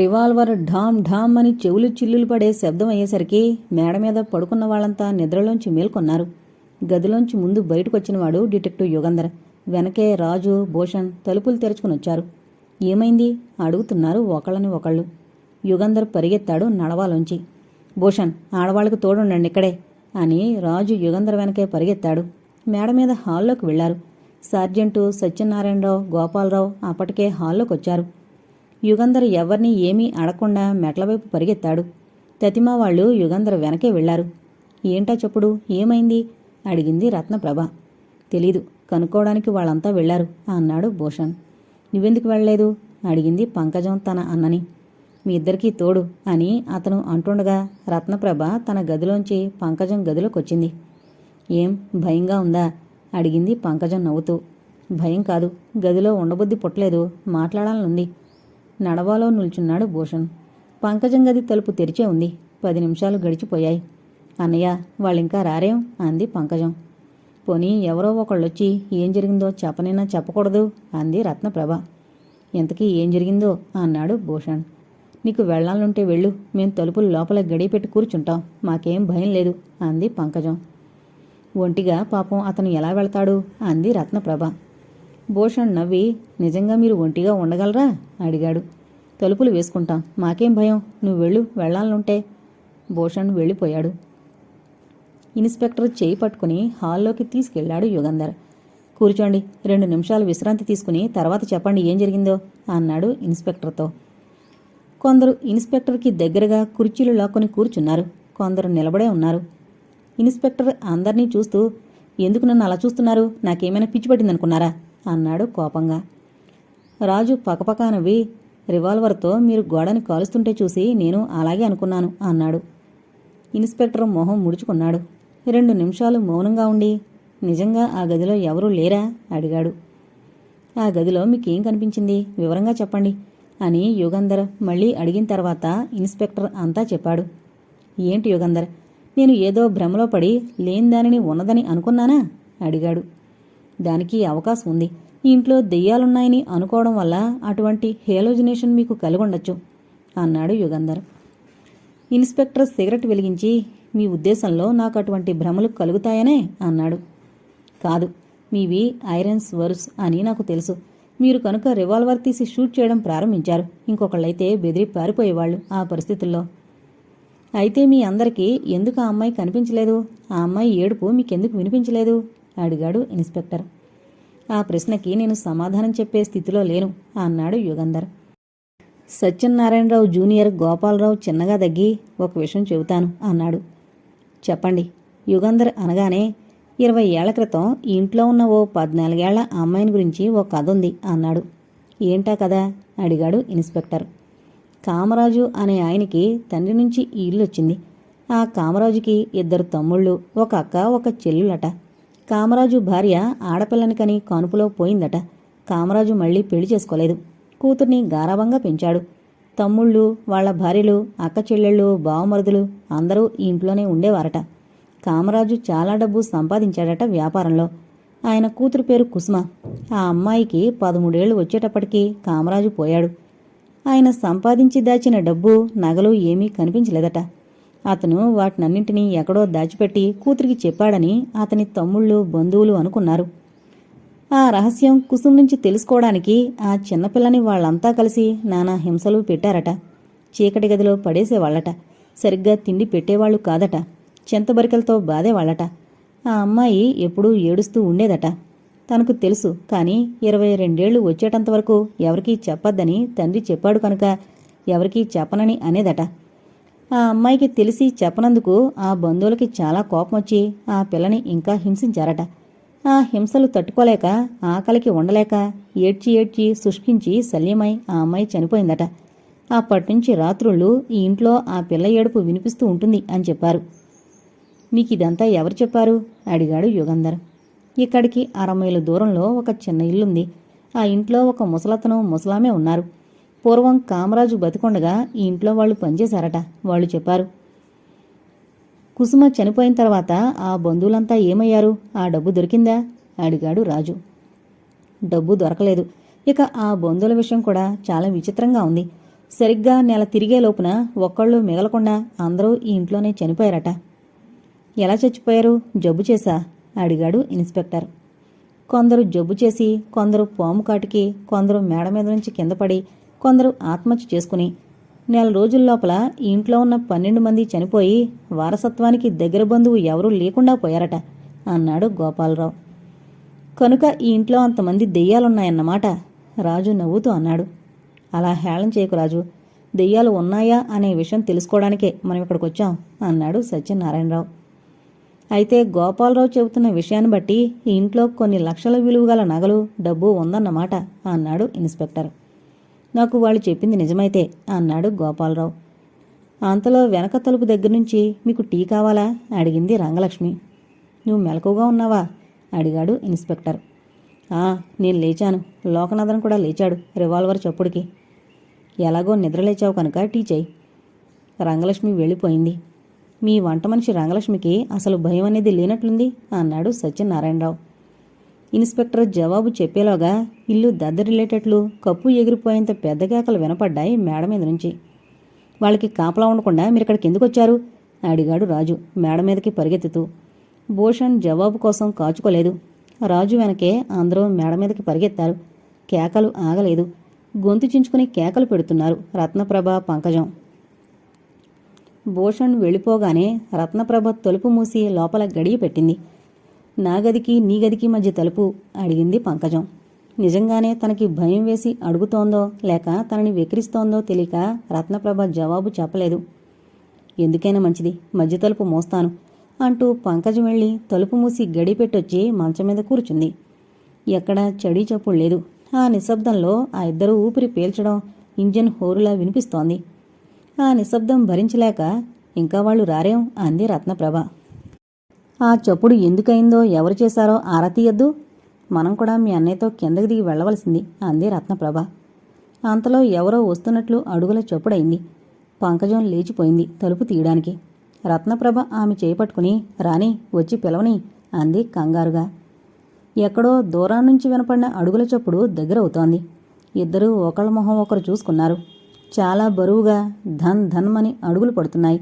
Revolver ఢామ్ ఢామ్ అని చెవులు చిల్లులు పడే శబ్దం అయ్యేసరికి మేడ మీద పడుకున్న వాళ్ళంతా నిద్రలోంచి మేల్కొన్నారు. గదిలోంచి ముందు బయటకొచ్చినవాడు డిటెక్టివ్ యుగంధర్. వెనకే రాజు భూషణ్ తలుపులు తెరుచుకుని వచ్చారు ఏమైంది? అడుగుతున్నారు ఒకళ్ళని ఒకళ్ళు. యుగంధర్ పరిగెత్తాడు నడవాలోంచి. భూషణ్ ఆడవాళ్ళకు తోడుండండి ఇక్కడే అని రాజు యుగంధర్ వెనకే పరిగెత్తాడు. మేడ మీద హాల్లోకి వెళ్ళారు సార్జెంటు సత్యనారాయణరావు గోపాలరావు అప్పటికే హాల్లోకి వచ్చారు యుగంధర్ ఎవరిని ఏమీ అడగకుండా మెట్లవైపు పరిగెత్తాడు. తతిమా వాళ్ళు యుగంధర్ వెనకే వెళ్ళారు ఏంటా చెప్పుడు? ఏమైంది? అడిగింది రత్నప్రభ. తెలీదు. కనుక్కోవడానికి వాళ్ళంతా వెళ్ళారు అన్నాడు భూషణ్. నువ్వెందుకు వెళ్ళలేదు? అడిగింది పంకజం తన అన్నని. మీ ఇద్దరికీ తోడు అని అతను అంటుండగా రత్నప్రభ తన గదిలోంచి పంకజం గదిలోకొచ్చింది. ఏం? భయంగా ఉందా? అడిగింది పంకజం నవ్వుతూ. భయం కాదు. గదిలో ఉండబుద్ధి పుట్టలేదు. మాట్లాడాలనుంది. నడవాలో నిల్చున్నాడు భూషణ్. పంకజం గది తలుపు తెరిచే ఉంది. పది నిమిషాలు గడిచిపోయాయి. అన్నయ్య వాళ్ళింకా రారేం? అంది పంకజం. పోనీ ఎవరో ఒకళ్ళొచ్చి ఏం జరిగిందో చెప్పనైనా చెప్పకూడదు అంది రత్నప్రభ. ఇంతకీ ఏం జరిగిందో? అన్నాడు భూషణ్. నీకు వెళ్ళాలంటే వెళ్ళు. మేం తలుపులు లోపల గడిపెట్టి కూర్చుంటాం. మాకేం భయం లేదు అంది పంకజం. ఒంటిగా పాపం అతను ఎలా వెళ్తాడు? అంది రత్నప్రభ. భూషణ్ నవ్వి నిజంగా మీరు ఒంటిగా ఉండగలరా? అడిగాడు. తలుపులు వేసుకుంటాం. మాకేం భయం? నువ్వు వెళ్ళు వెళ్ళాలనుంటే. భూషణ్ వెళ్ళిపోయాడు. ఇన్స్పెక్టర్ చేయి పట్టుకుని హాల్లోకి తీసుకెళ్ళాడు యుగంధర్. కూర్చోండి. రెండు నిమిషాలు విశ్రాంతి తీసుకుని తర్వాత చెప్పండి ఏం జరిగిందో అన్నాడు ఇన్స్పెక్టర్తో. కొందరు ఇన్స్పెక్టర్కి దగ్గరగా కుర్చీలు లాక్కొని కూర్చున్నారు. కొందరు నిలబడే ఉన్నారు. ఇన్స్పెక్టర్ అందరినీ చూస్తూ ఎందుకు నన్ను అలా చూస్తున్నారు? నాకేమైనా పిచ్చి పట్టిందనుకున్నారా? అన్నాడు కోపంగా. రాజు పకపకా నవ్వి రివాల్వర్తో మీరు గోడని కాలుస్తుంటే చూసి నేను అలాగే అనుకున్నాను అన్నాడు. ఇన్స్పెక్టర్ మొహం ముడుచుకున్నాడు. రెండు నిమిషాలు మౌనంగా ఉండి నిజంగా ఆ గదిలో ఎవరూ లేరా? అడిగాడు. ఆ గదిలో మీకేం కనిపించింది? వివరంగా చెప్పండి అని యుగంధర్ మళ్ళీ అడిగిన తర్వాత ఇన్స్పెక్టర్ అంతా చెప్పాడు. ఏంటి యుగంధర్? నేను ఏదో భ్రమలో పడి లేని దానిని ఉన్నదని అనుకున్నానా? అడిగాడు. దానికి అవకాశం ఉంది. ఇంట్లో దెయ్యాలున్నాయని అనుకోవడం వల్ల అటువంటి హేలోజినేషన్ మీకు కలిగుండొచ్చు అన్నాడు యుగంధర్. ఇన్స్పెక్టర్ సిగరెట్ వెలిగించి మీ ఉద్దేశంలో నాకు అటువంటి భ్రమలు కలుగుతాయనే అన్నాడు. కాదు మీవి ఐరన్స్ వర్స్ అని నాకు తెలుసు. మీరు కనుక రివాల్వర్ తీసి షూట్ చేయడం ప్రారంభించారు. ఇంకొకళ్ళైతే బెదిరి పారిపోయేవాళ్ళు ఆ పరిస్థితుల్లో. అయితే మీ అందరికీ ఎందుకు ఆ అమ్మాయి కనిపించలేదు? ఆ అమ్మాయి ఏడుపు మీకెందుకు వినిపించలేదు? అడిగాడు ఇన్స్పెక్టర్. ఆ ప్రశ్నకి నేను సమాధానం చెప్పే స్థితిలో లేను అన్నాడు యుగంధర్. సత్యనారాయణరావు జూనియర్ గోపాలరావు చిన్నగా దగ్గి ఒక విషయం చెబుతాను అన్నాడు. చెప్పండి యుగంధర్ అనగానే ఇరవై ఏళ్ళ క్రితం ఇంట్లో ఉన్న ఓ పద్నాలుగేళ్ళ అమ్మాయిని గురించి ఓ కథ ఉంది అన్నాడు. ఏంటా కదా అడిగాడు ఇన్స్పెక్టర్. కామరాజు అనే ఆయనకి తండ్రి నుంచి ఇల్లు వచ్చింది. ఆ కామరాజుకి ఇద్దరు తమ్ముళ్ళు ఒక అక్క ఒక చెల్లులట. కామరాజు భార్య ఆడపిల్లనికని కానుపులో పోయిందట. కామరాజు మళ్ళీ పెళ్ళి చేసుకోలేదు. కూతుర్ని గారాభంగా పెంచాడు. తమ్ముళ్ళు వాళ్ళ భార్యలు అక్క చెల్లెళ్ళు బావమరుదులు అందరూ ఈ ఇంట్లోనే ఉండేవారట. కామరాజు చాలా డబ్బు సంపాదించాడట వ్యాపారంలో. ఆయన కూతురు పేరు కుసుమ. ఆ అమ్మాయికి పదమూడేళ్ళు వచ్చేటప్పటికి కామరాజు పోయాడు. ఆయన సంపాదించి దాచిన డబ్బు నగలు ఏమీ కనిపించలేదట. అతను వాటినన్నింటినీ ఎక్కడో దాచిపెట్టి కూతురికి చెప్పాడని అతని తమ్ముళ్ళు బంధువులు అనుకున్నారు. ఆ రహస్యం కుసుం నుంచి తెలుసుకోవడానికి ఆ చిన్నపిల్లని వాళ్ళంతా కలిసి నానా హింసలు పెట్టారట. చీకటి గదిలో పడేసేవాళ్ళట సరిగ్గా తిండి పెట్టేవాళ్ళు కాదట. చెంతబరికలతో బాధేవాళ్ళట ఆ అమ్మాయి ఎప్పుడూ ఏడుస్తూ ఉండేదట. తనకు తెలుసు కానీ ఇరవై రెండేళ్ళు వచ్చేటంతవరకు ఎవరికీ చెప్పొద్దని తండ్రి చెప్పాడు కనుక ఎవరికీ చెప్పనని అనేదట. ఆ అమ్మాయికి తెలిసి చెప్పనందుకు ఆ బంధువులకి చాలా కోపం వచ్చి ఆ పిల్లని ఇంకా హింసించారట. ఆ హింసలు తట్టుకోలేక ఆకలికి ఉండలేక ఏడ్చి ఏడ్చి శుష్కించి శల్యమై ఆ అమ్మాయి చనిపోయిందట. అప్పటినుంచి రాత్రుళ్ళు ఈ ఇంట్లో ఆ పిల్ల ఏడుపు వినిపిస్తూ ఉంటుంది అని చెప్పారు. మీకు ఇదంతా ఎవరు చెప్పారు? అడిగాడు యుగంధర్. ఇక్కడికి అరమైలు దూరంలో ఒక చిన్న ఇల్లుంది. ఆ ఇంట్లో ఒక ముసలతను ముసలామే ఉన్నారు. పూర్వం కామరాజు బతికొండగా ఈ ఇంట్లో వాళ్ళు పనిచేశారట. వాళ్ళు చెప్పారు కుసుమ చనిపోయిన తర్వాత ఆ బంధువులంతా ఏమయ్యారు? ఆ డబ్బు దొరికిందా? అడిగాడు రాజు. డబ్బు దొరకలేదు. ఇక ఆ బంధువుల విషయం కూడా చాలా విచిత్రంగా ఉంది. సరిగ్గా నెల తిరిగే లోపున ఒక్కళ్ళు మిగలకుండా అందరూ ఈ ఇంట్లోనే చనిపోయారట. ఎలా చచ్చిపోయారు? జబ్బు చేశా? అడిగాడు ఇన్స్పెక్టర్. కొందరు జబ్బు చేసి కొందరు పాము కాటికి కొందరు మేడ మీద నుంచి కింద పడి కొందరు ఆత్మహత్య చేసుకుని నెల రోజుల లోపల ఈ ఇంట్లో ఉన్న పన్నెండు మంది చనిపోయి వారసత్వానికి దగ్గర బంధువు ఎవరూ లేకుండా పోయారట అన్నాడు గోపాలరావు. కనుక ఈ ఇంట్లో అంతమంది దెయ్యాలున్నాయన్నమాట రాజు నవ్వుతూ అన్నాడు. అలా హేళం చేయకు రాజు. దెయ్యాలు ఉన్నాయా అనే విషయం తెలుసుకోవడానికే మనం ఇక్కడికి వచ్చాం అన్నాడు సత్యనారాయణరావు. అయితే గోపాలరావు చెబుతున్న విషయాన్ని బట్టి ఈ ఇంట్లో కొన్ని లక్షల విలువ గల నగలు డబ్బు ఉందన్నమాట అన్నాడు ఇన్స్పెక్టర్. నాకు వాళ్ళు చెప్పింది నిజమైతే అన్నాడు గోపాలరావు. అంతలో వెనక తలుపు దగ్గర నుంచి మీకు టీ కావాలా? అడిగింది రంగలక్ష్మి. నువ్వు మెలకుగా ఉన్నావా? అడిగాడు ఇన్స్పెక్టర్. ఆ నేను లేచాను. లోకనాథన్ కూడా లేచాడు రివాల్వర్ చప్పుడికి. ఎలాగో నిద్రలేచావు కనుక టీ చేయి రంగలక్ష్మి వెళ్ళిపోయింది. మీ వంట మనిషి రంగలక్ష్మికి అసలు భయం అనేది లేనట్లుంది అన్నాడు సత్యనారాయణరావు. ఇన్స్పెక్టర్ జవాబు చెప్పేలోగా ఇల్లు దద్దరిల్లేటట్లు కప్పు ఎగిరిపోయేంత పెద్ద కేకలు వినపడ్డాయి మేడ మీద నుంచి. వాళ్ళకి కాపలా ఉండకుండా మీరు ఇక్కడికి ఎందుకు వచ్చారు? అడిగాడు రాజు మేడ మీదకి పరిగెత్తుతూ. భూషణ్ జవాబు కోసం కాచుకోలేదు. రాజు వెనకే అందరూ మేడ మీదకి పరిగెత్తారు. కేకలు ఆగలేదు. గొంతు చించుకుని కేకలు పెడుతున్నారు రత్నప్రభ పంకజం. భూషణ్ వెళ్ళిపోగానే రత్నప్రభ తలుపు మూసి లోపల గడియ పెట్టింది. నా గదికి నీ గదికి మధ్య తలుపు అడిగింది పంకజం. నిజంగానే తనకి భయం వేసి అడుగుతోందో లేక తనని వెకిరిస్తోందో తెలియక రత్నప్రభ జవాబు చెప్పలేదు. ఎందుకైనా మంచిది మధ్య తలుపు మోస్తాను అంటూ పంకజం వెళ్ళి తలుపు మూసి గడిపెట్టొచ్చి మంచం మీద కూర్చుంది. ఎక్కడా చడీ చప్పుడు లేదు. ఆ నిశ్శబ్దంలో ఆ ఇద్దరు ఊపిరి పీల్చడం ఇంజన్ హోరులా వినిపిస్తోంది. ఆ నిశ్శబ్దం భరించలేక ఇంకా వాళ్ళు రారేం అంది రత్నప్రభ. ఆ చప్పుడు ఎందుకయిందో ఎవరు చేశారో ఆరతీయద్దు మనం కూడా మీ అన్నయ్యతో కిందకి దిగి వెళ్ళవలసింది అంది రత్నప్రభ. అంతలో ఎవరో వస్తున్నట్లు అడుగుల చప్పుడైంది. పంకజం లేచిపోయింది తలుపు తీయడానికి. రత్నప్రభ ఆమె చేపట్టుకుని రాని వచ్చి పిలవని అంది కంగారుగా. ఎక్కడో దూరం నుంచి వినపడిన అడుగుల చప్పుడు దగ్గరవుతోంది. ఇద్దరూ ఒకళ్ళ మొహం ఒకరు చూసుకున్నారు. చాలా బరువుగా ధన్ ధన్మని అడుగులు పడుతున్నాయి.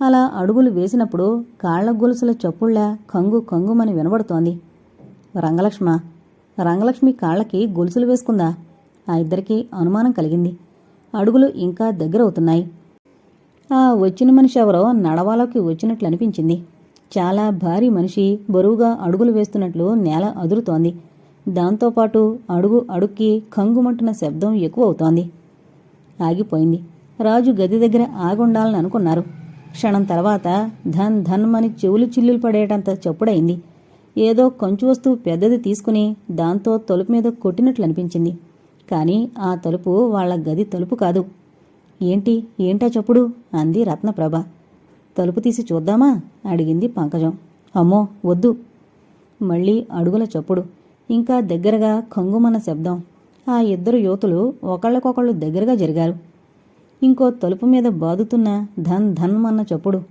అలా అడుగులు వేసినప్పుడు కాళ్ళ గొలుసుల చప్పుళ్ళా కంగు కంగుమని వినబడుతోంది. రంగలక్ష్మ రంగలక్ష్మి కాళ్ళకి గొలుసులు వేసుకుందా? ఆ ఇద్దరికీ అనుమానం కలిగింది. అడుగులు ఇంకా దగ్గరవుతున్నాయి. ఆ వచ్చిన మనిషి ఎవరో నడవాలోకి వచ్చినట్లు అనిపించింది. చాలా భారీ మనిషి బరువుగా అడుగులు వేస్తున్నట్లు నేల అదురుతోంది. దాంతోపాటు అడుగు అడుక్కి కంగుమంటున్న శబ్దం ఎక్కువ అవుతోంది ఆగిపోయింది. రాజు గది దగ్గర ఆగుండాలని అనుకున్నారు. క్షణం తర్వాత ధన్ ధన్మని చెవులు చిల్లులు పడేటంత చప్పుడైంది. ఏదో కొంచు వస్తువు పెద్దది తీసుకుని దాంతో తలుపు మీద కొట్టినట్లు అనిపించింది. కానీ ఆ తలుపు వాళ్ళ గది తలుపు కాదు. ఏంటి? ఏంటా చప్పుడు? అంది రత్నప్రభ. తలుపు తీసి చూద్దామా? అడిగింది పంకజం. అమ్మో వద్దు. మళ్ళీ అడుగుల చప్పుడు. ఇంకా దగ్గరగా కంగుమన్న శబ్దం. ఆ ఇద్దరు యువతులు ఒకళ్ళకొకళ్ళు దగ్గరగా జరిగారు. ఇంకో తలుపు మీద బాదుతున్న ధన్ ధన్ అన్న చప్పుడు.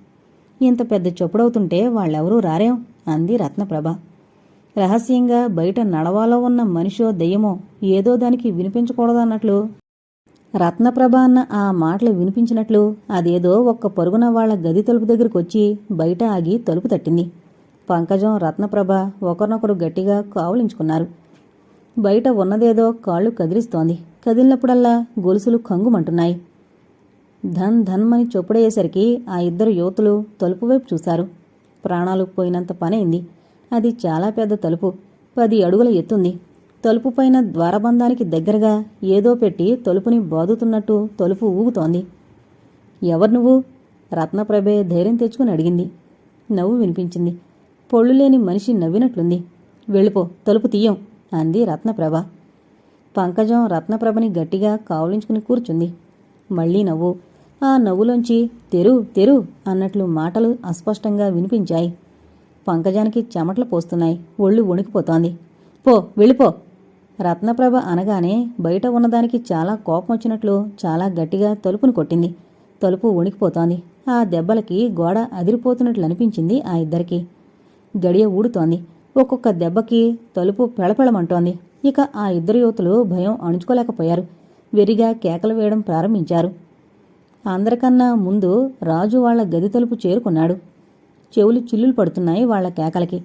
ఇంత పెద్ద చప్పుడవుతుంటే వాళ్ళెవరూ రారేం? అంది రత్నప్రభ. రహస్యంగా బయట నడవాలో ఉన్న మనిషో దెయ్యమో ఏదో దానికి వినిపించకూడదన్నట్లు. రత్నప్రభ అన్న ఆ మాటలు వినిపించినట్లు అదేదో ఒక్క పరుగున వాళ్ళ గది తలుపు దగ్గరకొచ్చి బయట ఆగి తలుపు తట్టింది. పంకజం రత్నప్రభ ఒకరినొకరు గట్టిగా కావులించుకున్నారు. బయట ఉన్నదేదో కాళ్ళు కదిలిస్తోంది. కదిలినప్పుడల్లా గొలుసులు కంగుమంటున్నాయి. ధన్ ధన్మని చొప్పుడయ్యేసరికి ఆ ఇద్దరు యువతులు తలుపు వైపు చూశారు. ప్రాణాలు పోయినంత పనైంది. అది చాలా పెద్ద తలుపు. పది అడుగుల ఎత్తుంది. తలుపు పైన ద్వారబంధానికి దగ్గరగా ఏదో పెట్టి తలుపుని బాదుతున్నట్టు తలుపు ఊగుతోంది. ఎవరు నువ్వు? రత్నప్రభే ధైర్యం తెచ్చుకుని అడిగింది. నవ్వు వినిపించింది. పొళ్ళు లేని మనిషి నవ్వినట్లుంది. వెళ్ళిపో తలుపు తీయం అంది రత్నప్రభ. పంకజం రత్నప్రభని గట్టిగా కావులించుకుని కూర్చుంది. మళ్ళీ నవ్వు. ఆ నవ్వులోంచి తెరు తెరు అన్నట్లు మాటలు అస్పష్టంగా వినిపించాయి. పంకజానికి చెమటలు పోస్తున్నాయి. ఒళ్ళు వణికిపోతోంది. పో వెళ్ళిపో. రత్నప్రభ అనగానే బయట ఉన్నదానికి చాలా కోపం వచ్చినట్లు చాలా గట్టిగా తలుపును కొట్టింది. తలుపు వణికిపోతోంది. ఆ దెబ్బలకి గోడ అదిరిపోతున్నట్లు అనిపించింది ఆ ఇద్దరికి. గడియ ఊడుతోంది. ఒక్కొక్క దెబ్బకి తలుపు పెళపెళమంటోంది. ఇక ఆ ఇద్దరు యువతులు భయం అణుచుకోలేకపోయారు. వెరిగా కేకలు వేయడం ప్రారంభించారు. అందరికన్నా ముందు రాజు వాళ్ళ గది తలుపు చేరుకున్నాడు. చెవులు చిల్లులు పడుతున్నాయి వాళ్ళ కేకలకి.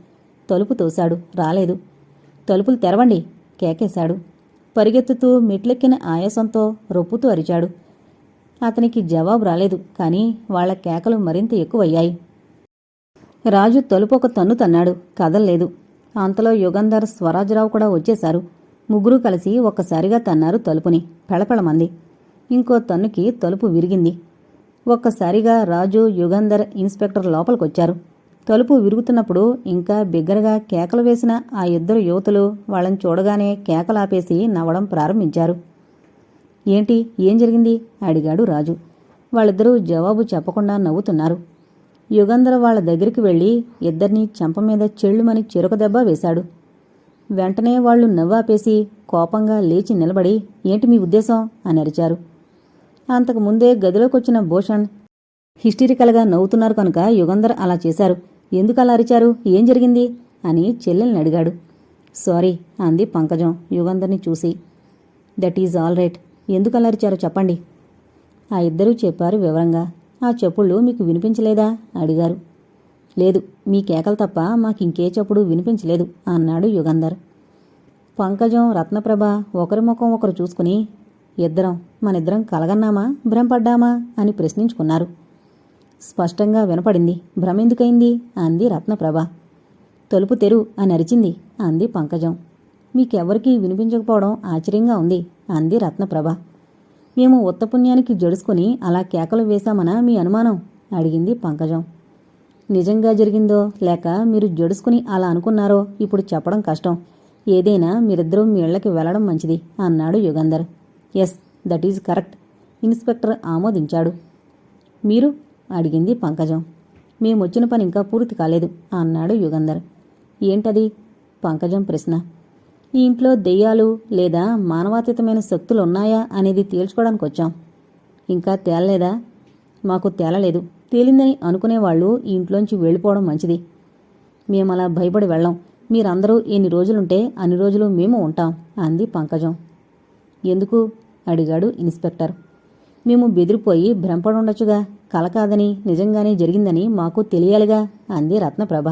తలుపు తోశాడు. రాలేదు. తలుపులు తెరవండి. కేకేశాడు. పరిగెత్తుతూ మెట్లెక్కిన ఆయాసంతో రొప్పుతూ అరిచాడు. అతనికి జవాబు రాలేదు. కానీ వాళ్ళ కేకలు మరింత ఎక్కువయ్యాయి. రాజు తలుపు ఒక తన్ను తన్నాడు. కదల్లేదు అంతలో యుగంధర్ స్వరాజరావు కూడా వచ్చేశారు. ముగ్గురు కలిసి ఒక్కసారిగా తన్నారు తలుపుని. పెళపెళమంది. ఇంకో తన్నుకి తలుపు విరిగింది. ఒక్కసారిగా రాజు యుగంధర్ ఇన్స్పెక్టర్ లోపలికొచ్చారు. తలుపు విరుగుతున్నప్పుడు ఇంకా బిగ్గరగా కేకలు వేసిన ఆ ఇద్దరు యువతులు వాళ్ళని చూడగానే కేకలాపేసి నవ్వడం ప్రారంభించారు. ఏంటి? ఏం జరిగింది? అడిగాడు రాజు. వాళ్ళిద్దరూ జవాబు చెప్పకుండా నవ్వుతున్నారు. యుగంధర్ వాళ్ళ దగ్గరికి వెళ్ళి ఇద్దరినీ చెంప మీద చెళ్ళుమని చెరుక దెబ్బ వేశాడు. వెంటనే వాళ్ళు నవ్వాపేసి కోపంగా లేచి నిలబడి ఏంటి మీ ఉద్దేశం? అని అరిచారు. అంతకు ముందే గదిలోకి వచ్చిన భూషణ్ హిస్టరికల్గా నవ్వుతున్నారు కనుక యుగంధర్ అలా చేశారు. ఎందుకు అలా అరిచారు? ఏం జరిగింది? అని చెల్లెల్ని అడిగాడు. సారీ అంది పంకజం యుగంధర్ని చూసి. That is all right. ఎందుకు అలా అరిచారో చెప్పండి. ఆ ఇద్దరూ చెప్పారు వివరంగా. ఆ చెప్పుళ్ళు మీకు వినిపించలేదా? అడిగారు. లేదు మీ కేకలు తప్ప మాకింకే చెప్పుడు వినిపించలేదు అన్నాడు యుగంధర్. పంకజం రత్నప్రభ ఒకరి ముఖం ఒకరు చూసుకుని ఇద్దరం మనిద్దరం కలగన్నామా? భ్రమపడ్డామా? అని ప్రశ్నించుకున్నారు. స్పష్టంగా వినపడింది. భ్రమెందుకైంది? అంది రత్నప్రభ. తలుపు తెరు అని అరిచింది. అంది పంకజం. మీకెవ్వరికీ వినిపించకపోవడం ఆశ్చర్యంగా ఉంది అంది రత్నప్రభ. మేము ఉత్తపుణ్యానికి జడుసుకుని అలా కేకలు వేశామనా మీ అనుమానం? అడిగింది పంకజం. నిజంగా జరిగిందో లేక మీరు జడుసుకుని అలా అనుకున్నారో ఇప్పుడు చెప్పడం కష్టం. ఏదైనా మీరిద్దరూ మీ ఇళ్ళకి వెళ్ళడం మంచిది అన్నాడు Yugandhar. Yes that is correct. Inspector ఆమోదించాడు. మీరు అడిగింది పంకజం. మేమొచ్చిన పని ఇంకా పూర్తి కాలేదు అన్నాడు యుగంధర్. ఏంటది? పంకజం ప్రశ్న. ఈ ఇంట్లో దెయ్యాలు లేదా మానవాతీతమైన శక్తులు ఉన్నాయా అనేది తేల్చుకోవడానికి వచ్చాం. ఇంకా తేలలేదా? మాకు తేలలేదు. తేలిందని అనుకునేవాళ్ళు ఈ ఇంట్లోంచి వెళ్ళిపోవడం మంచిది. మేము అలా భయపడి వెళ్ళాం. మీరందరూ ఎన్ని రోజులుంటే అన్ని రోజులు మేము ఉంటాం అంది పంకజం. ఎందుకు? అడిగాడు ఇన్స్పెక్టర్. మేము బెదిరిపోయి భ్రమపడుండొచ్చుగా. కలకాదని కల కాదని నిజంగానే జరిగిందని మాకు తెలియాలిగా అంది రత్నప్రభ.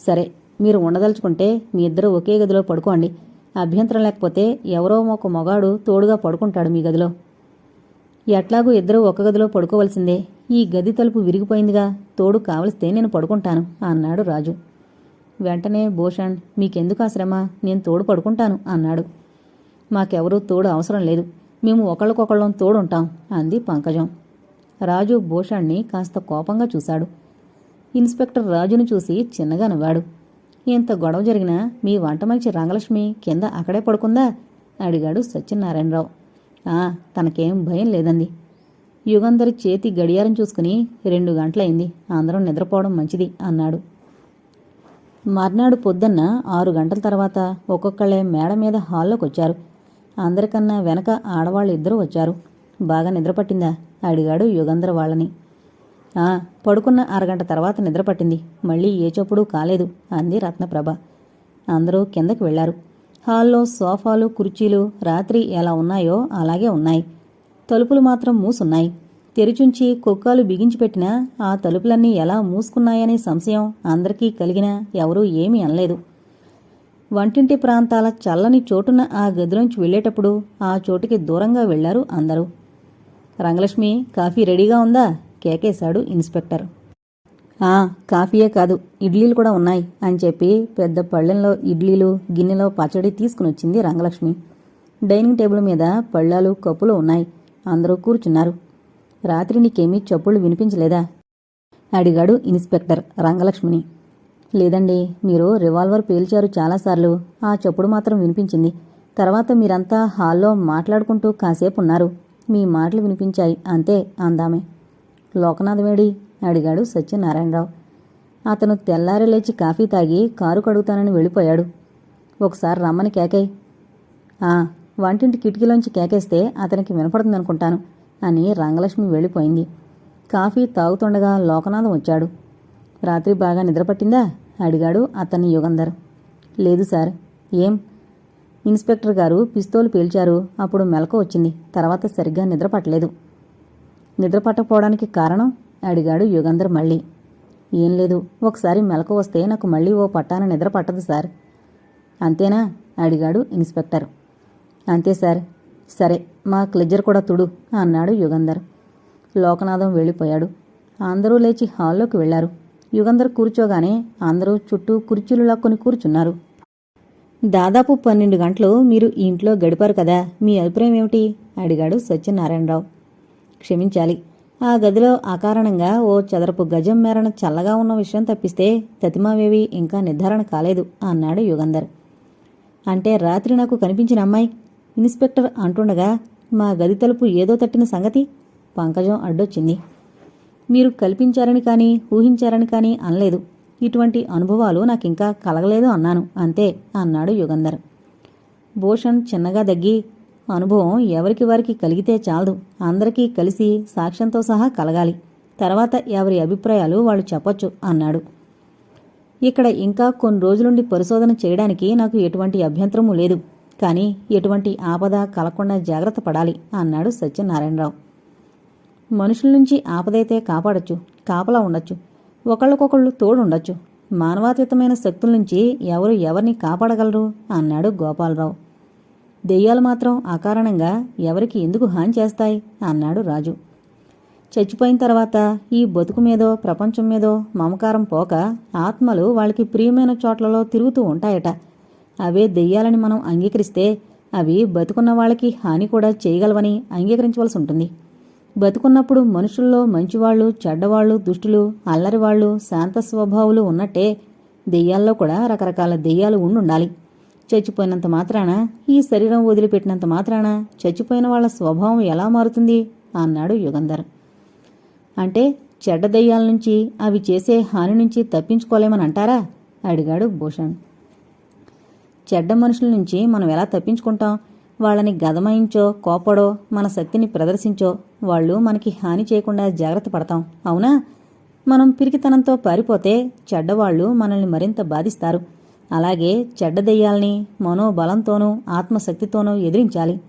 సరే మీరు ఉండదలుచుకుంటే మీ ఇద్దరు ఒకే గదిలో పడుకోండి. అభ్యంతరం లేకపోతే ఎవరో ఒక మొగాడు తోడుగా పడుకుంటాడు మీ గదిలో. ఎట్లాగూ ఇద్దరూ ఒక గదిలో పడుకోవలసిందే. ఈ గది తలుపు విరిగిపోయిందిగా. తోడు కావలిస్తే నేను పడుకుంటాను అన్నాడు రాజు. వెంటనే భూషణ్ మీకెందుకు ఆ శ్రమ? నేను తోడు పడుకుంటాను అన్నాడు. మాకెవరూ తోడు అవసరం లేదు. మేము ఒకళ్ళకొకళ్ళం తోడుంటాం అంది పంకజం. రాజు భూషణ్ణి కాస్త కోపంగా చూశాడు. ఇన్స్పెక్టర్ రాజును చూసి చిన్నగా నవ్వాడు. ఇంత గొడవ జరిగినా మీ వంట మంచి రంగలక్ష్మి కింద అక్కడే పడుకుందా? అడిగాడు సత్యనారాయణరావు. ఆ తనకేం భయం లేదంది. యుగంధర్ చేతి గడియారం చూసుకుని రెండు గంటలైంది అందరం నిద్రపోవడం మంచిది అన్నాడు. మర్నాడు పొద్దున్న ఆరు గంటల తర్వాత ఒక్కొక్కళ్ళే మేడ మీద హాల్లోకి వచ్చారు అందరికన్నా వెనక ఆడవాళ్ళు ఇద్దరూ వచ్చారు. బాగా నిద్రపట్టిందా? అడిగాడు యుగంధర వాళ్ళని ఆ పడుకున్న అరగంట తర్వాత నిద్రపట్టింది. మళ్ళీ ఏ చప్పుడు కాలేదు అంది రత్నప్రభ. అందరూ కిందకి వెళ్ళారు. హాల్లో సోఫాలు కుర్చీలు రాత్రి ఎలా ఉన్నాయో అలాగే ఉన్నాయి. తలుపులు మాత్రం మూసున్నాయి. తెరిచుంచి కుక్కాలు బిగించిపెట్టినా ఆ తలుపులన్నీ ఎలా మూసుకున్నాయనే సంశయం అందరికీ కలిగినా ఎవరూ ఏమీ అనలేదు. వంటింటి ప్రాంతాల చల్లని చోటున ఆ గదిలోంచి వెళ్ళేటప్పుడు ఆ చోటుకి దూరంగా వెళ్ళారు అందరూ. రంగలక్ష్మి కాఫీ రెడీగా ఉందా? కేకేశాడు ఇన్స్పెక్టర్. ఆ కాఫీయే కాదు ఇడ్లీలు కూడా ఉన్నాయి అని చెప్పి పెద్ద పళ్ళెంలో ఇడ్లీలు గిన్నెలో పచ్చడి తీసుకునొచ్చింది రంగలక్ష్మి. డైనింగ్ టేబుల్ మీద పళ్ళాలు కప్పులు ఉన్నాయి. అందరూ కూర్చున్నారు. రాత్రి నీకేమీ చప్పుళ్ళు వినిపించలేదా? అడిగాడు ఇన్స్పెక్టర్ రంగలక్ష్మిని. లేదండి మీరు రివాల్వర్ పేల్చారు చాలాసార్లు. ఆ చప్పుడు మాత్రం వినిపించింది. తర్వాత మీరంతా హాల్లో మాట్లాడుకుంటూ కాసేపు ఉన్నారు మీ మాటలు వినిపించాయి. అంతే అందామే. లోకనాథమేడి అడిగాడు సత్యనారాయణరావు. అతను తెల్లారి లేచి కాఫీ తాగి కారు కడుగుతానని వెళ్ళిపోయాడు. ఒకసారి రమ్మని కేకై ఆ వంటింటి కిటికీలోంచి కేకేస్తే అతనికి వినపడుతుందనుకుంటాను అని రంగలక్ష్మి వెళ్ళిపోయింది. కాఫీ తాగుతుండగా లోకనాథం వచ్చాడు. రాత్రి బాగా నిద్రపట్టిందా? అడిగాడు అతన్ని యుగంధర్. లేదు సార్ ఏం? ఇన్స్పెక్టర్ గారు పిస్తోలు పేల్చారు. అప్పుడు మెలకు వచ్చింది. తర్వాత సరిగ్గా నిద్ర పట్టలేదు నిద్ర పట్టకపోవడానికి కారణం? అడిగాడు యుగంధర్ మళ్ళీ. ఏం లేదు. ఒకసారి మెలకు వస్తే నాకు మళ్ళీ ఓ పట్టాన నిద్ర పట్టదు సార్. అంతేనా? అడిగాడు ఇన్స్పెక్టర్. అంతే సార్. సరే మా క్లెజర్ కూడా తుడు అన్నాడు యుగంధర్. లోకనాథం వెళ్ళిపోయాడు. అందరూ లేచి హాల్లోకి వెళ్ళారు. యుగంధర్ కూర్చోగానే అందరూ చుట్టూ కుర్చీలు లాక్కొని కూర్చున్నారు. దాదాపు పన్నెండు గంటలు మీరు ఇంట్లో గడిపారు కదా మీ అభిప్రాయం ఏమిటి? అడిగాడు సత్యనారాయణరావు. క్షమించాలి. ఆ గదిలో అకారణంగా ఓ చదరపు గజం మేరన చల్లగా ఉన్న విషయం తప్పిస్తే తతిమావేవి ఇంకా నిర్ధారణ కాలేదు అన్నాడు యుగంధర్. అంటే రాత్రి నాకు కనిపించిన అమ్మాయి? ఇన్స్పెక్టర్ అంటుండగా మా గది తలుపు ఏదో తట్టిన సంగతి? పంకజం అడ్డొచ్చింది. మీరు కల్పించారని కానీ ఊహించారని కానీ అనలేదు. ఇటువంటి అనుభవాలు నాకింకా కలగలేదు అన్నాను. అంతే అన్నాడు యుగంధర్. భూషణ్ చిన్నగా దగ్గి అనుభవం ఎవరికి వారికి కలిగితే చాలదు. అందరికీ కలిసి సాక్ష్యంతో సహా కలగాలి. తర్వాత ఎవరి అభిప్రాయాలు వాళ్ళు చెప్పొచ్చు అన్నాడు. ఇక్కడ ఇంకా కొన్ని రోజులుండి పరిశోధన చేయడానికి నాకు ఎటువంటి అభ్యంతరము లేదు. కానీ ఎటువంటి ఆపద కలగకుండా జాగ్రత్త పడాలి అన్నాడు సత్యనారాయణరావు. మనుషుల నుంచి ఆపదైతే కాపాడొచ్చు కాపలా ఉండొచ్చు. ఒకళ్ళకొకళ్ళు తోడుండొచ్చు. మానవాతీతమైన శక్తుల నుంచి ఎవరు ఎవరిని కాపాడగలరు అన్నాడు గోపాలరావు. దెయ్యాలు మాత్రం అకారణంగా ఎవరికి ఎందుకు హాని చేస్తాయి అన్నాడు రాజు. చచ్చిపోయిన తర్వాత ఈ బతుకు మీదో ప్రపంచం మీదో మమకారం పోక ఆత్మలు వాళ్ళకి ప్రియమైన చోట్లలో తిరుగుతూ ఉంటాయట. అవే దెయ్యాలని మనం అంగీకరిస్తే అవి బతుకున్న వాళ్ళకి హాని కూడా చేయగలవని అంగీకరించవలసి ఉంటుంది. బతుకున్నప్పుడు మనుషుల్లో మంచివాళ్ళు చెడ్డవాళ్ళు దుష్టులు అల్లరివాళ్ళు శాంత స్వభావులు ఉన్నట్టే దెయ్యాల్లో కూడా రకరకాల దెయ్యాలు ఉండుండాలి. చచ్చిపోయినంత మాత్రాన ఈ శరీరం వదిలిపెట్టినంత మాత్రాన చచ్చిపోయిన వాళ్ళ స్వభావం ఎలా మారుతుంది? అన్నాడు యుగంధర్. అంటే చెడ్డ దెయ్యాల నుంచి అవి చేసే హాని నుంచి తప్పించుకోలేమని అంటారా? అడిగాడు భూషణ్. చెడ్డ మనుషుల నుంచి మనం ఎలా తప్పించుకుంటాం? వాళ్ళని గదమాయించో కోపడో మన శక్తిని ప్రదర్శించో వాళ్ళు మనకి హాని చేయకుండా జాగ్రత్త పడతాం. అవునా? మనం పిరికితనంతో పారిపోతే చెడ్డవాళ్ళు మనల్ని మరింత బాధిస్తారు. అలాగే చెడ్డ దెయ్యాల్ని మనోబలంతోనూ ఆత్మశక్తితోనూ ఎదిరించాలి.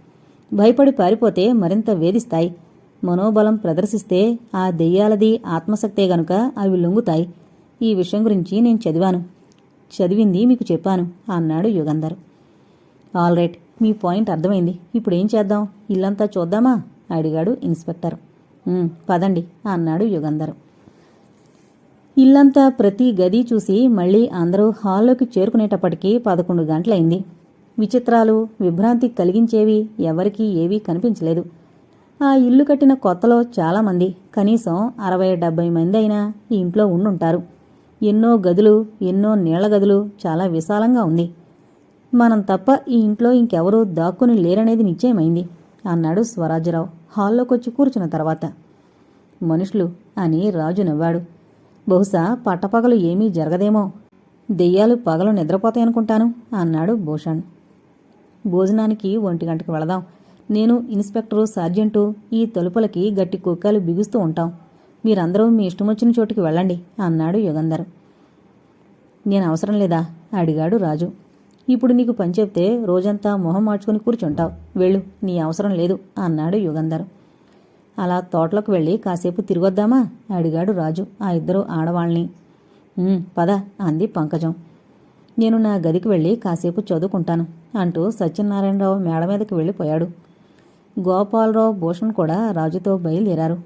భయపడి పారిపోతే మరింత వేధిస్తాయి. మనోబలం ప్రదర్శిస్తే ఆ దెయ్యాలది ఆత్మశక్తే గనుక అవి లొంగుతాయి. ఈ విషయం గురించి నేను చదివాను. చదివింది మీకు చెప్పాను అన్నాడు యుగంధర్. All right. మీ పాయింట్ అర్థమైంది. ఇప్పుడు ఏం చేద్దాం? ఇల్లంతా చూద్దామా? అడిగాడు ఇన్స్పెక్టర్. పదండి అన్నాడు యుగంధర్. ఇల్లంతా ప్రతి గది చూసి మళ్ళీ అందరూ హాల్లోకి చేరుకునేటప్పటికీ పదకొండు గంటలైంది. విచిత్రాలు విభ్రాంతి కలిగించేవి ఎవరికీ ఏవీ కనిపించలేదు. ఆ ఇల్లు కట్టిన కొత్తలో చాలామంది కనీసం అరవై డెబ్బై మంది అయినా ఈ ఇంట్లో ఉండుంటారు. ఎన్నో గదులు ఎన్నో నీళ్ళ గదులు చాలా విశాలంగా ఉంది. మనం తప్ప ఈ ఇంట్లో ఇంకెవరూ దాక్కుని లేరనేది నిశ్చయమైంది అన్నాడు స్వరాజ్యరావు హాల్లోకొచ్చి కూర్చున్న తర్వాత. మనుషులు అని రాజు నవ్వాడు. బహుశా పట్టపగలు ఏమీ జరగదేమో. దెయ్యాలు పగలు నిద్రపోతాయనుకుంటాను అన్నాడు భూషణ్. భోజనానికి ఒంటి గంటకు వెళదాం. నేను ఇన్స్పెక్టరు సార్జెంటు ఈ తలుపులకి గట్టి కుక్కలు బిగుస్తూ ఉంటాం. మీరందరూ మీ ఇష్టమొచ్చిన చోటుకి వెళ్ళండి అన్నాడు యుగంధర్. నేను అవసరం లేదా? అడిగాడు రాజు. ఇప్పుడు నీకు పని చెప్తే రోజంతా మొహం మార్చుకుని కూర్చుంటావు. వెళ్ళు నీ అవసరం లేదు అన్నాడు యుగంధర్. అలా తోటలోకి వెళ్ళి కాసేపు తిరిగొద్దామా? అడిగాడు రాజు ఆ ఇద్దరు ఆడవాళ్ళని. పద అంది పంకజం. నేను నా గదికి వెళ్ళి కాసేపు చదువుకుంటాను అంటూ సత్యనారాయణరావు మేడ మీదకి వెళ్ళిపోయాడు. గోపాలరావు భూషణ్ కూడా రాజుతో బయలుదేరారు.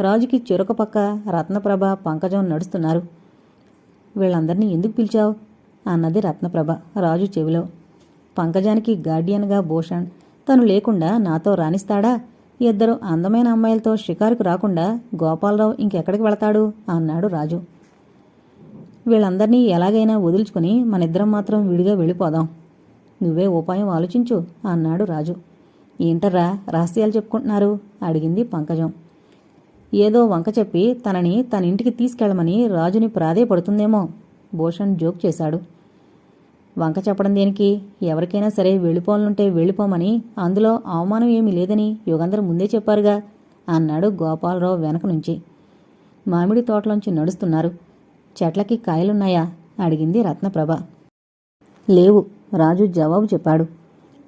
రాజుకి చెరొక పక్క రత్నప్రభ పంకజం నడుస్తున్నారు. వీళ్ళందరినీ ఎందుకు పిలిచావు? అన్నది రత్నప్రభ. రాజు చెవిలో పంకజానికి గార్డియన్గా భూషణ్. తను లేకుండా నాతో రాణిస్తాడా? ఇద్దరు అందమైన అమ్మాయిలతో షికారుకు రాకుండా గోపాలరావు ఇంకెక్కడికి వెళతాడు? అన్నాడు రాజు. వీళ్ళందరినీ ఎలాగైనా వదులుచుకుని మనిద్దరం మాత్రం విడిగా వెళ్ళిపోదాం. నువ్వే ఉపాయం ఆలోచించు అన్నాడు రాజు. ఏంటర్రా రహస్యాలు చెప్పుకుంటున్నారు? అడిగింది పంకజం. ఏదో వంక చెప్పి తనని తన ఇంటికి తీసుకెళ్ళమని రాజుని ప్రాధేయపడుతుందేమో. భూషణ్ జోక్ చేశాడు. వంక చెప్పడం దేనికి? ఎవరికైనా సరే వెళ్ళిపోవాలంటే వెళ్ళిపోమని అందులో అవమానం ఏమీ లేదని యుగంధర్ ముందే చెప్పారుగా అన్నాడు గోపాలరావు వెనక నుంచి. మామిడి తోటలోంచి నడుస్తున్నారు. చెట్లకి కాయలున్నాయా? అడిగింది రత్నప్రభ. లేవు రాజు జవాబు చెప్పాడు.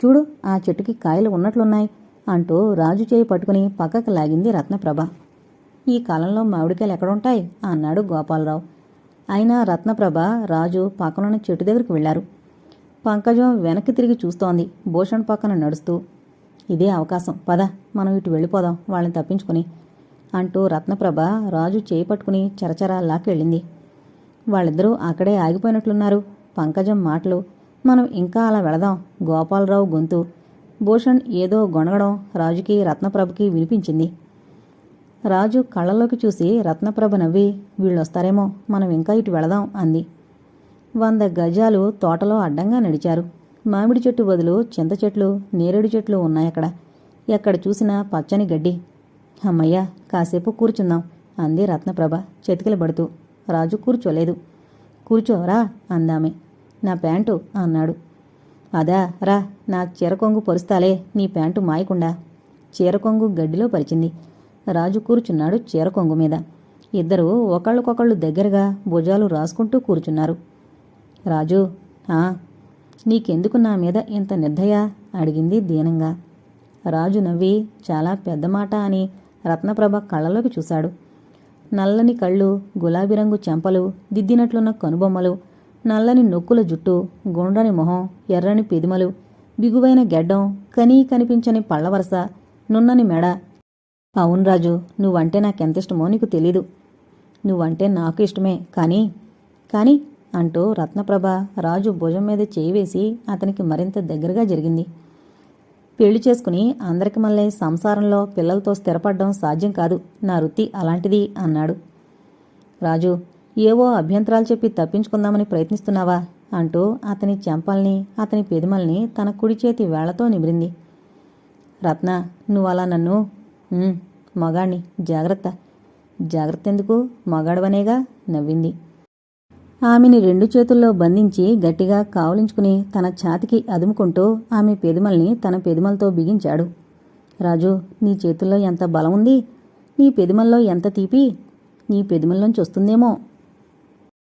చూడు ఆ చెట్టుకి కాయలు ఉన్నట్లున్నాయి అంటూ రాజు చేయి పట్టుకుని పక్కకు లాగింది రత్నప్రభ. ఈ కాలంలో మామిడికాయలు ఎక్కడుంటాయి? అన్నాడు గోపాలరావు. అయినా రత్నప్రభ రాజు పక్కనున్న చెట్టు దగ్గరికి వెళ్ళారు పంకజం వెనక్కి తిరిగి చూస్తోంది. భూషణ్ పక్కన నడుస్తూ ఇదే అవకాశం. పద మనం ఇటు వెళ్ళిపోదాం. వాళ్ళని తప్పించుకుని అంటూ రత్నప్రభ రాజు చేయి పట్టుకుని చరచరా లాక్కెళ్ళింది వాళ్ళిద్దరూ అక్కడే ఆగిపోయినట్లున్నారు. పంకజం మాటలు మనం ఇంకా అలా వెళదాం. గోపాలరావు గొంతు. భూషణ్ ఏదో గొనగడం రాజుకి రత్నప్రభకి వినిపించింది. రాజు కళ్ళలోకి చూసి రత్నప్రభ నవ్వి వీళ్ళొస్తారేమో మనం ఇంకా ఇటు వెళదాం అంది. వంద గజాలు తోటలో అడ్డంగా నడిచారు. మామిడి చెట్టు బదులు చింత చెట్లు నేరేడు చెట్లు ఉన్నాయక్కడ ఎక్కడ చూసినా పచ్చని గడ్డి. అమ్మయ్య కాసేపు కూర్చుందాం అంది రత్నప్రభ చెతికిలబడుతూ రాజు కూర్చోలేదు. కూర్చోరా అందామె. నా ప్యాంటు అన్నాడు. అదా రా నా చీరకొంగు పరుస్తాలే నీ ప్యాంటు మాయకుండా. చీరకొంగు గడ్డిలో పరిచింది. రాజు కూర్చున్నాడు చీరకొంగు మీద. ఇద్దరూ ఒకళ్ళకొకళ్ళు దగ్గరగా భుజాలు రాసుకుంటూ కూర్చున్నారు. రాజు ఆ నీకెందుకు నా మీద ఇంత నిర్దయ అడిగింది దీనంగా. రాజు నవ్వి చాలా పెద్ద మాట అని రత్నప్రభ కళ్ళలోకి చూశాడు. నల్లని కళ్ళు గులాబీ రంగు చెంపలు దిద్దినట్లున్న కనుబొమ్మలు నల్లని నొక్కుల జుట్టు గుండ్రని మొహం ఎర్రని పెదిమలు బిగువైన గెడ్డం కనీ కనిపించని పళ్ళవరస నున్నని మెడ అవును రాజు నువ్వంటే నాకెంత ఇష్టమో నీకు తెలీదు. నువ్వంటే నాకు ఇష్టమే కానీ కానీ అంటూ రత్నప్రభ రాజు భుజం మీద చేయి వేసి అతనికి మరింత దగ్గరగా జరిగింది. పెళ్ళి చేసుకుని అందరికి మళ్ళీ సంసారంలో పిల్లలతో స్థిరపడడం సాధ్యం కాదు నా వృత్తి అలాంటిది అన్నాడు. రాజు ఏవో అభ్యంతరాలు చెప్పి తప్పించుకుందామని ప్రయత్నిస్తున్నావా? అంటూ అతని చెంపల్ని అతని పెదిమల్ని తన కుడి చేతి వేళ్ళతో నిమిరింది. రత్న నువ్వు అలా నన్ను మగాణ్ణి. జాగ్రత్త. జాగ్రత్త ఎందుకు? మగాడవనేగా నవ్వింది. ఆమెని రెండు చేతుల్లో బంధించి గట్టిగా కావలించుకుని తన ఛాతికి అదుముకుంటూ ఆమె పెదిమల్ని తన పెదిమలతో బిగించాడు. రాజు నీ చేతుల్లో ఎంత బలం ఉంది నీ పెదిమల్లో ఎంత తీపి? నీ పెదిమల్లోంచి వస్తుందేమో?